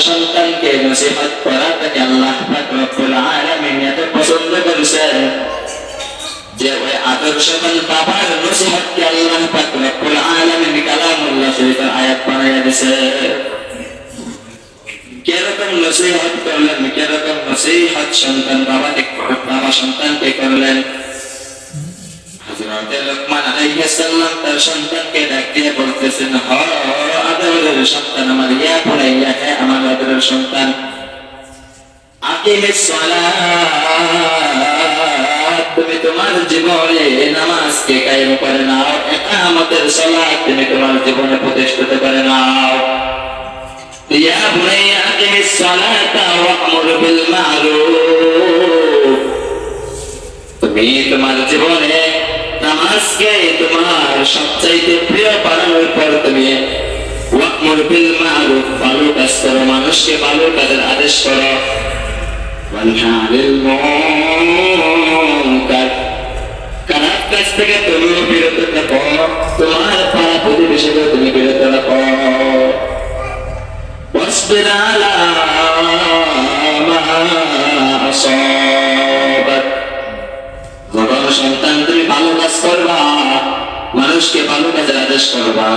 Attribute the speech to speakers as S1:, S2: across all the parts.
S1: সন্তানকে নসিহত করা তাকে আল্লাহ রব্বুল আলামিন এত পছন্দ করেছেন যে ওই আদর্শবান বাবার নসিহতকে আল্লাহ পাক রব্বুল আলামিন কালামুল্লাহ শরীফের আয়াত বানাইয়া দিয়েছে কীরকম নসিহত করলেন কীরকম নসিহত সন্তান বাবাকে বাবা সন্তানকে করলেন হযরত লোকমান আলাইহিস সালাম তার সন্তানকে ডাক দিয়ে বলতেছেন হ আদরের সন্তান আমার ইয়া বুনাইয়া হে আমার আদরের সন্তান। সালাত, তুমি তোমার জীবনে নামাজকে কায়েম করে নাও তুমি তোমার জীবনে প্রতিষ্ঠিত করে নাও। ইয়া বিল তুমি তোমার জীবনে নামাজকে তোমার সবচাইতে প্রিয় বানানোর পর তুমি ওয়াকমুর বিল মারুফ ভালো কাজ করো মানুষকে ভালো কাজের আদেশ করো ওয়ানহা আনিল মুনকার খারাপ কাজ থেকে তুমিও বিরত থাকো তোমার পাড়া প্রতিবেশীকে তুমি বিরত রাখো واصبر على ما أصابك যখন সন্তান তুমি ভালো কাজ করবা মানুষকে ভালো কাজের আদেশ করবা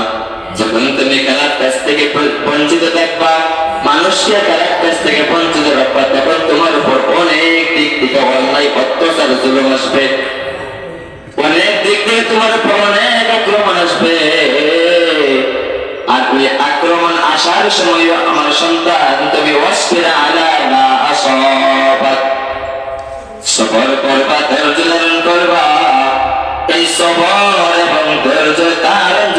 S1: যখন তুমি খারাপ কাছ থেকে বঞ্চিত থাকবা মানুষকে খারাপ কাছ থেকে বঞ্চিত রাখবা তখন তোমার উপর অনেক দিক থেকে অন্যায় অত্যাচার, জুলুম আসবে। অনেক দিক থেকে তোমার উপর অনেক আক্রমণ আসবে। আর ওই আক্রমণ আসার সময় আমার সন্তান, তুমি অস্ফিরা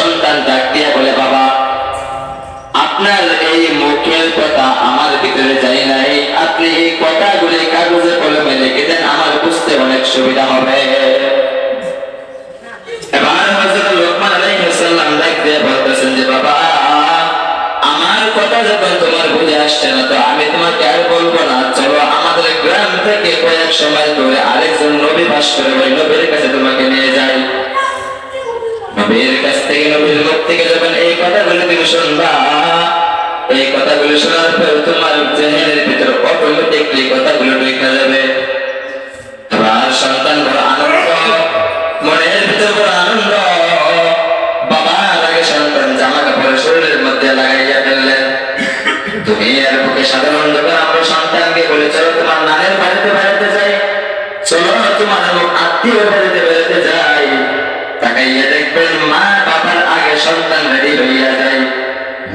S1: সন্তান ডাক দিয়ে বলে, বাবা, আপনার এই মুখের কথা আমার ভিতরে যাই নাই। আপনি এই কথাগুলি কাগজে কলমে লিখে দেন, আমার বুঝতে অনেক সুবিধা হবে। তোমার আমি চলো আমাদের গ্রাম থেকে কয়েক সময় ধরে আরেকজন নবী করে নবীর কাছে তোমাকে নিয়ে যাই। নবীর কাছ থেকে নবীর মুখ থেকে যখন এই কথাগুলো তুমি শুনবা, এই কথাগুলো শোনার পর তোমার জেহেনের ভিতর অটোমেটিকলি কথাগুলো ঢুকে যাবে। এবার সন্তান বড় আনন্দ, মনের ভিতর বড় আনন্দ। বাবার আগে সন্তান জামা কাপড় শরীরের মধ্যে লাগাইয়া ফেললেন। তুমি আর বুকে সাধারণ সন্তানকে বলে, চলো তোমার নানের বাড়িতে বেড়াতে যাই, চলো তোমার আত্মীয় বেড়াতে যাই। তাকাইয়া দেখবেন মা বাবার আগে সন্তান রেডি হইয়া যায়।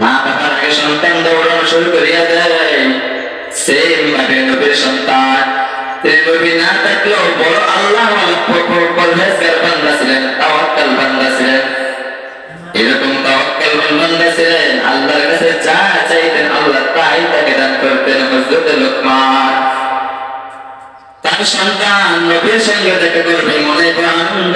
S1: মা বাবার আগে সন্তান দৌড়ানো শুরু করিয়া দেয়। সেম ভাবে নবীর সন্তান। আল্লাহ কাছে যা চাইতেন আল্লাহ তাই তাকে তার সন্তান নবীর সঙ্গে দেখা করবে মনে আনন্দ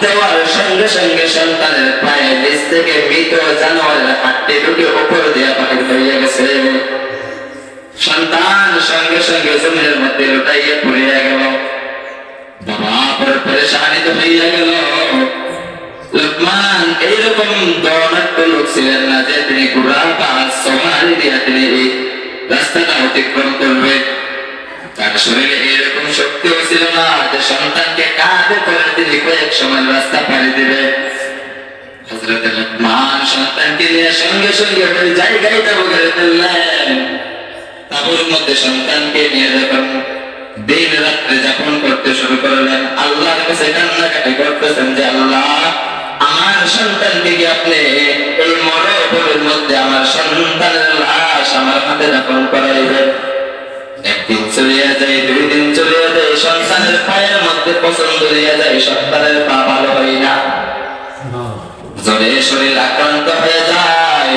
S1: দেওয়ার সঙ্গে সঙ্গে সন্তানের পায়ে নিচ থেকে মৃত জানোয়ারের হাতটি দুটি উপর দিয়া বাহির হইয়া গেছে। সন্তান সঙ্গে সঙ্গে জমিনের মধ্যে লুটাইয়া পড়িয়া গেল। তিনি ঘোড়া বা সমারি দিয়া রাস্তাটা অতিক্রম করবে। শরীরে এরকম শক্তিও ছিল না যে সন্তানকে কাঁধে করে তিনি কয়েক সময় রাস্তা পাড়ি দিবে। হযরত লুকমান সন্তানকে নিয়ে সঙ্গে সঙ্গে ওই জায়গায় তাবু গড়ে ফেললেন। তাবুর মধ্যে সন্তানকে নিয়ে যখন দিন রাত্রে যাপন করতে শুরু করলেন, আল্লাহর কাছে কান্নাকাটি করতেছেন যে, আল্লাহ, আমার সন্তানকে কি আপনি এই মরণের মধ্যে আমার সন্তানের লাশ আমার হাতে যাপন করাইবেন? চলিয়া যায়, দুই দিন চলিয়া যায়, সন্তানের পায়ের মধ্যে পছন্দ হইয়া যায়, সন্তানের পা ভালো হয় না। জ্বরে শরীর আক্রান্ত হয়ে যায়।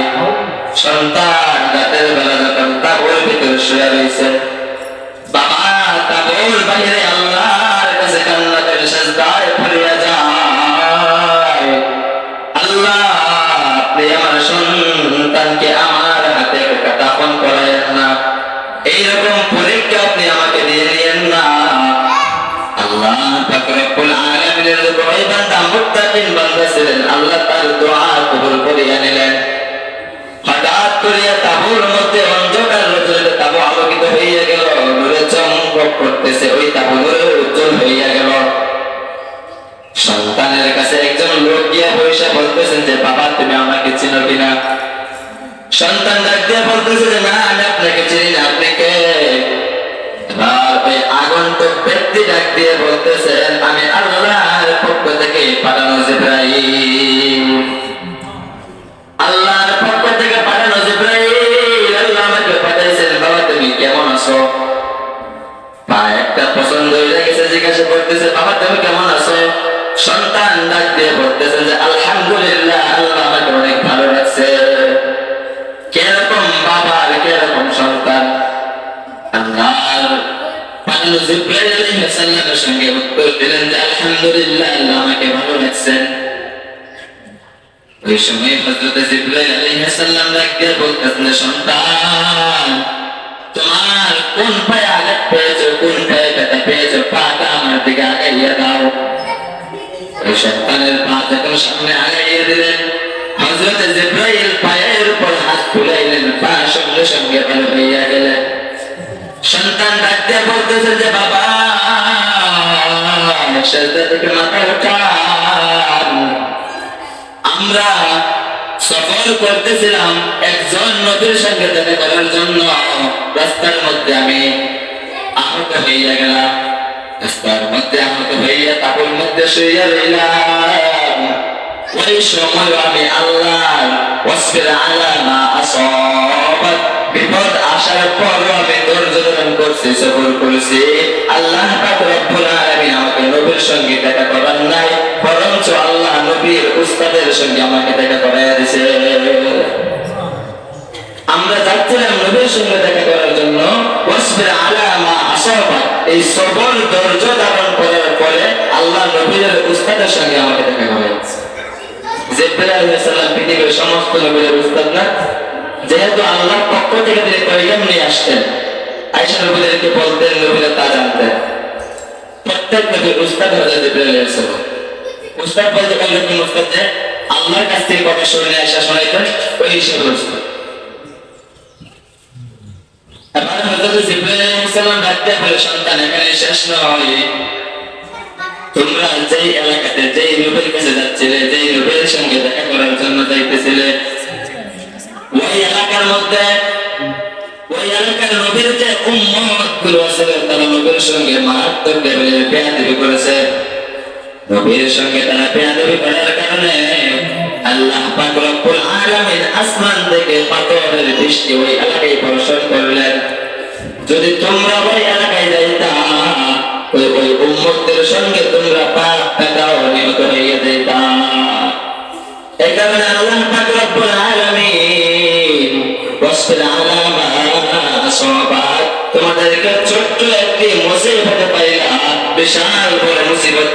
S1: সন্তান রাতের বেলা যখন তাবুর ভিতরে শুয়ে রয়েছে বাবা তাবুর বাইরে এইরকম পরীক্ষা আপনি আমাকে দিয়ে নিয়েন না? আল্লাহ রব্বুল আলামিনের দোয়াই বান্দা মুত্তাকিন বান্দা ছিলেন, আল্লাহ তার দোয়া কবুল করিয়া নিলেন। হঠাৎ করিয়া তাবুর মধ্যে অন্ধকার রজনীতে তাবু আলোকিত হইয়া গেল, নূরে চমক করতেছে, ওই তাবু নূরে উজ্জ্বল হইয়া গেল। সন্তানের কাছে একজন লোক গিয়া পয়সা বলতেছেন যে, বাবা, তুমি আমাকে চিনো কিনা? সন্তান ডাক দিয়ে বলতেছে যে, না ব্যক্তি ডাক দিয়ে বলতেছেন আমি আল্লাহর পক্ষ থেকে জিব্রাইল আলাইহিস সালামের সঙ্গে উত্তর দিলেন যে আলহামদুলিল্লাহ পায়ে আঘাত পেয়েছ, কোন পায়ে পায়ের উপর হাত তুলাইলেন পা সঙ্গে সঙ্গে ভালো হইয়া গেলেন। সন্তান ডাকতে বলতেছে যে, বাবা থেকে মাথা উঠান। আমরা সফর করতেছিলাম একজন নবীর সঙ্গে দেখা করার জন্য। রাস্তার মধ্যে আমি আহত হইয়া গেলাম। রাস্তার মধ্যে আহত হইয়া তাপুর মধ্যে শুইয়া রইলাম। ওই সময় আমি আল্লাহ ওয়াসবির আলা মা আসাবাত বিপদ আসার পর আমি ধৈর্য করছি সফর করেছি। আল্লাহ রব্বুল আলামিন আমাকে নবীর সঙ্গে দেখা করার নাই, বরঞ্চ আল্লাহ নবীর উস্তাদের সঙ্গে আমাকে দেখা করাইয়া দিছে। আমরা যাচ্ছিলাম নবীর সঙ্গে দেখা করার জন্য। ওয়াসবির আলা মা আসাবাত এই সবর ধৈর্য ধারণ করার পরে আল্লাহ নবীর উস্তাদের সঙ্গে আমাকে দেখা করাইছে। জিব্রাইল আলাইহিস সালাম পৃথিবীর সমস্ত নবীর উস্তাদ না? যেহেতু আল্লাহর পক্ষ থেকে তিনি পয়গাম নিয়ে আসতেন, আয়েশা নবীদেরকে বলতেন, নবীরা তা জানতেন। প্রত্যেক নবীর উস্তাদ হযরত জিব্রাইল আলাইহিস সালাম উস্তাদ বলতে কোন রকম উস্তাদ যে, আল্লাহর কাছ থেকে কথা শুনে আসা শোনাইতেন, ওই হিসেবে উস্তাদ। এবার তোমরা যেই এলাকাতে, যেই নবীর কাছে যাচ্ছিলে, যেই নবীর সঙ্গে দেখা করার জন্য যাইতেছিলে ওই এলাকার মধ্যে, ওই এলাকার নবীর যে উম্মত আছে, তারা নবীর সঙ্গে মারাত্মক বেয়াদবি করেছে। নবীর সঙ্গে তারা বেয়াদবি করার কারণে আল্লাহ পাক রব্বুল আলামিন আসমান থেকে পাথরের বৃষ্টি ওই এলাকায় বর্ষণ করলেন। যদি তোমরা ওই এলাকায় যাইতা, ওই ওই উম্মতদের সঙ্গে তোমরা পাপ তোমাদেরকে ছোট্ট একটি মুসিবত পাইলা বিশাল বড় মুসিবত